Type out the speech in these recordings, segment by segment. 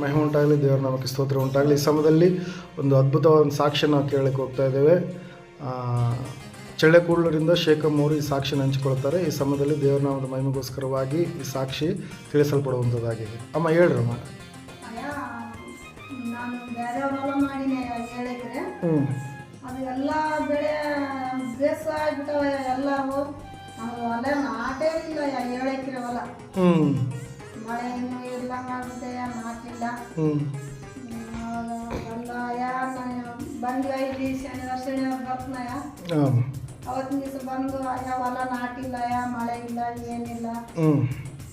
ಮಹಿಮೆ ಉಂಟಾಗಲಿ ದೇವರ ನಾಮಕ್ಕೆ ಸ್ತೋತ್ರ ಉಂಟಾಗಲಿ. ಈ ಸಮಯದಲ್ಲಿ ಒಂದು ಅದ್ಭುತವಾದ ಸಾಕ್ಷಿ ನಾವು ಕೇಳಕ್ಕೆ ಹೋಗ್ತಾ ಇದ್ದೇವೆ. ಆ, ಶೇಖಮ್ಮ ಶೇಖಮ್ ಅವರು ಈ ಸಾಕ್ಷಿನ ಹಂಚಿಕೊಳ್ತಾರೆ. ಈ ಸಮಯದಲ್ಲಿ ದೇವರನಾಮದ ಮಹಿಮೆಗೋಸ್ಕರವಾಗಿ ಈ ಸಾಕ್ಷಿ ತಿಳಿಸಲ್ಪಡುವಂಥದ್ದಾಗಿದೆ. ಅಮ್ಮ ಹೇಳ್ರಮ್ಮ ಹ್ಞೂ ಅದು ಎಲ್ಲ ಬೆಳೆ ಬೇಸ ಆಗ್ಬಿಟ್ಟವ ಎಲ್ಲವೂ ನಾವು ಹೊಲ ನಾಟೇ ಇಲ್ಲ ಏಳು ಎಕರೆ ಹೊಲ ಹ್ಞೂ ಮಳೆ ಇನ್ನೂ ಇಲ್ಲ ಮಾಡಿದೆ ನಾಟಿಲ್ಲ ಹ್ಞೂ ಹ್ಮ್, ಎಲ್ಲ ಯಾ ಬಂದ್ವಿ ಐದು ಶನಿವಾರ ಶನಿವಾರ ಬರ್ತನಯ ಹಾಂ ಅವತ್ತಿನ ದಿವಸ ಬಂದು ಅಯ್ಯ ಹೊಲ ನಾಟಿಲ್ಲ ಮಳೆ ಇಲ್ಲ ಏನಿಲ್ಲ.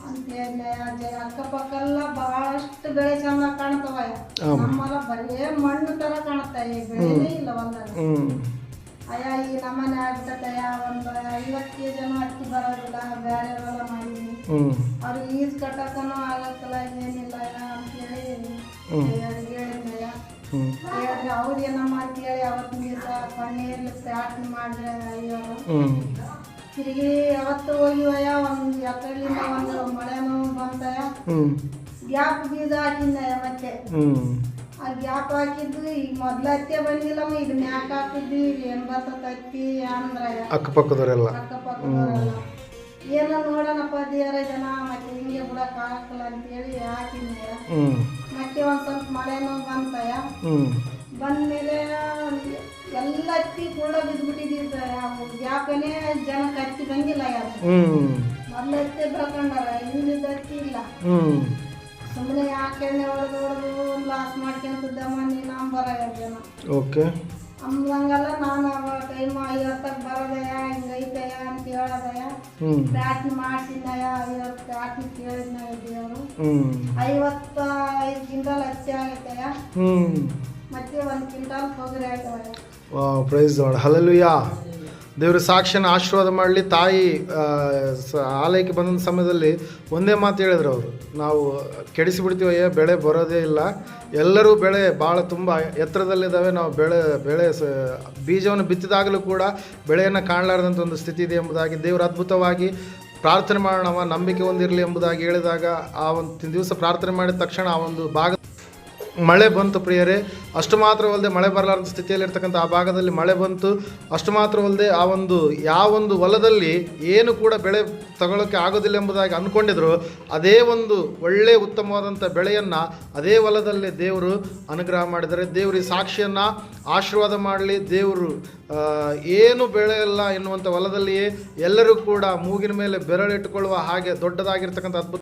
ಅಂತೇಳಿ ಅಂತ ಹೇಳಿ ಅಜ್ಜ ಅಕ್ಕಪಕ್ಕ ಎಲ್ಲ ಬಹಳಷ್ಟು ಬೆಳೆ ಚಂದ ಕಾಣ್ತವ. ನಮ್ಮಲ್ಲ ಬರೇ ಮಣ್ಣು ತರ ಕಾಣುತ್ತೆ ಈ ಬೆಳೆನೇ ಇಲ್ಲ ಹೊಲದಾಗ ಅಯ್ಯ ಈ ನಮ್ಮನೆ ಆಗ್ಬಿಟ್ಟಯ್ಯ ಒಂದು ಐವತ್ತು ಜನ ಅಕ್ಕಿ ಬರೋದಿಲ್ಲ ಬೇರೆ ಅವ್ರಿಗೆ ಈಜ್ ಕಟ್ಟಕ್ಕೂ ಆಗಕ್ಕಲ್ಲ ಏನಿಲ್ಲ ಅಂತೇಳಿ. ಹೇಳಿದ್ನಯ್ಯ ಹೇಳಿದ್ರೆ ಅವ್ರು ಏನಮ್ಮ ಅಂತೇಳಿ ಅವತ್ತಿನ ದಿವಸ ಪನ್ನೀರ್ಲಿ ಸ್ಟಾರ್ಟ್ ಮಾಡಿದ್ರೆ ಅಯ್ಯೋ ತಿರುಗಿ ಅವತ್ತು ಹೋಗಿವಯ್ಯ ಒಂದು ಎಕರೆಲಿಂದ ಒಂದು ಮಳೆನೂ ಬಂತಯ್ಯ. ಗ್ಯಾಪ್ ಬೀಜ ಹಾಕಿದ್ದಯ್ಯ ಮತ್ತೆ. ಆ ಗ್ಯಾಪ್ ಹಾಕಿದ್ದು ಈಗ ಮೊದ್ಲ ಹತ್ತೆ ಬಂದಿಲ್ಲಮ್ಮ ಇದು ಯಾಕೆ ಹಾಕಿದ್ವಿ ಈಗ ಏನ್ ಬರ್ತೈತಿ ಅಂದ್ರಯ್ಯ. ಅಕ್ಕಪಕ್ಕದವರೆಲ್ಲ. ಅಕ್ಕಪಕ್ಕದವರೆಲ್ಲ. ಏನೋ ನೋಡೋಣಪ್ಪ ದೇವರ ಜನ ಮತ್ತೆ ಹಿಂಗೆ ಬಿಡಕ್ ಆಗಲ್ಲ ಅಂತೇಳಿ ಹೇಳಿ ಹ್ಞೂ ಮತ್ತೆ ಒಂದ್ ಸ್ವಲ್ಪ ಮಳೆನೋ ಬಂತಯ್ಯ. ಹ್ಞೂ ಬಂದ್ಮೇಲೆ ಎಲ್ಲ ಹತ್ತಿ ಕೂಡ ಬಿದ್ದ್ಬಿಟ್ಟಿದ್ದೀವಿ ಯಾಕನೇ ಜನ ಹತ್ತಿ ಬಂದಿಲ್ಲ ಯಾರು? ಮೊದ್ಲು ಹತ್ತಿ ಬೆಳ್ಕೊಂಡಾರ ಹಿಂದಿದ್ದ ಹತ್ತಿ ಇಲ್ಲ. ಸುಮ್ಮನೆ ಯಾಕೆ ಎಣ್ಣೆ ಹೊಡೆದು ಹೊಡೆದು ಲಾಸ್ ಮಾಡ್ಕೊಂತಿದ್ದಮ್ಮ ನೀನು ಅಂಬರ ಜನ. ಓಕೆ ಅಂಬಂಗಲ್ಲ ನಾನು ಅವಾಗ ಟೈಮ್ ಬರೋದಯ ಹಿಂಗೈತಯ ಅಂತ ಹೇಳೋದಯ? ಪ್ರಾರ್ಥನೆ ಮಾಡ್ಸಿದ್ದಯ್ಯ ಐವತ್ತು ಪ್ರಾರ್ಥನೆ ಕೇಳಿದ್ನಯ ದೇವರು. ಐವತ್ತ ಐದು ಕ್ವಿಂಟಲ್ ಹಚ್ಚಿ ಆಗೈತಯ? ಮತ್ತೆ ಒಂದು ಕ್ವಿಂಟಲ್ ತೊಗರಿ ಆಯ್ತವಯ್ಯ ಪ್ರೈಸ್ ಹಲಲುಯ ದೇವರ ಸಾಕ್ಷಿನ ಆಶೀರ್ವಾದ ಮಾಡಲಿ. ತಾಯಿ ಆಲಯಕ್ಕೆ ಬಂದ ಸಮಯದಲ್ಲಿ ಒಂದೇ ಮಾತು ಹೇಳಿದ್ರು ಅವರು. ನಾವು ಕೆಡಿಸಿಬಿಡ್ತೀವಯ್ಯ ಬೆಳೆ ಬರೋದೇ ಇಲ್ಲ. ಎಲ್ಲರೂ ಬೆಳೆ ಭಾಳ ತುಂಬ ಎತ್ತರದಲ್ಲಿದ್ದಾವೆ. ನಾವು ಬೆಳೆ ಬೆಳೆ ಬೀಜವನ್ನು ಬಿತ್ತಿದಾಗಲೂ ಕೂಡ ಬೆಳೆಯನ್ನು ಕಾಣಲಾರದಂಥ ಒಂದು ಸ್ಥಿತಿ ಇದೆ ಎಂಬುದಾಗಿ ದೇವರು ಅದ್ಭುತವಾಗಿ ಪ್ರಾರ್ಥನೆ ಮಾಡೋಣವ ನಂಬಿಕೆ ಹೊಂದಿರಲಿ ಎಂಬುದಾಗಿ ಹೇಳಿದಾಗ ಆ ಒಂದು ದಿವಸ ಪ್ರಾರ್ಥನೆ ಮಾಡಿದ ತಕ್ಷಣ ಆ ಒಂದು ಭಾಗ ಮಳೆ ಬಂತು ಪ್ರಿಯರೇ. ಅಷ್ಟು ಮಾತ್ರವಲ್ಲದೆ ಮಳೆ ಬರಲಾರದ ಸ್ಥಿತಿಯಲ್ಲಿರ್ತಕ್ಕಂಥ ಆ ಭಾಗದಲ್ಲಿ ಮಳೆ ಬಂತು. ಅಷ್ಟು ಮಾತ್ರವಲ್ಲದೆ ಆ ಒಂದು ಯಾವೊಂದು ಹೊಲದಲ್ಲಿ ಏನು ಕೂಡ ಬೆಳೆ ತಗೊಳ್ಳೋಕ್ಕೆ ಆಗೋದಿಲ್ಲ ಎಂಬುದಾಗಿ ಅಂದ್ಕೊಂಡಿದ್ರು. ಅದೇ ಒಂದು ಒಳ್ಳೆಯ ಉತ್ತಮವಾದಂಥ ಬೆಳೆಯನ್ನು ಅದೇ ಹೊಲದಲ್ಲಿ ದೇವರು ಅನುಗ್ರಹ ಮಾಡಿದರೆ ದೇವರು ಈ ಸಾಕ್ಷಿಯನ್ನು ಆಶೀರ್ವಾದ ಮಾಡಲಿ. ದೇವರು ಏನು ಬೆಳೆ ಇಲ್ಲ ಎನ್ನುವಂಥ ಹೊಲದಲ್ಲಿಯೇ ಎಲ್ಲರೂ ಕೂಡ ಮೂಗಿನ ಮೇಲೆ ಬೆರಳಿಟ್ಟುಕೊಳ್ಳುವ ಹಾಗೆ ದೊಡ್ಡದಾಗಿರ್ತಕ್ಕಂಥ ಅದ್ಭುತ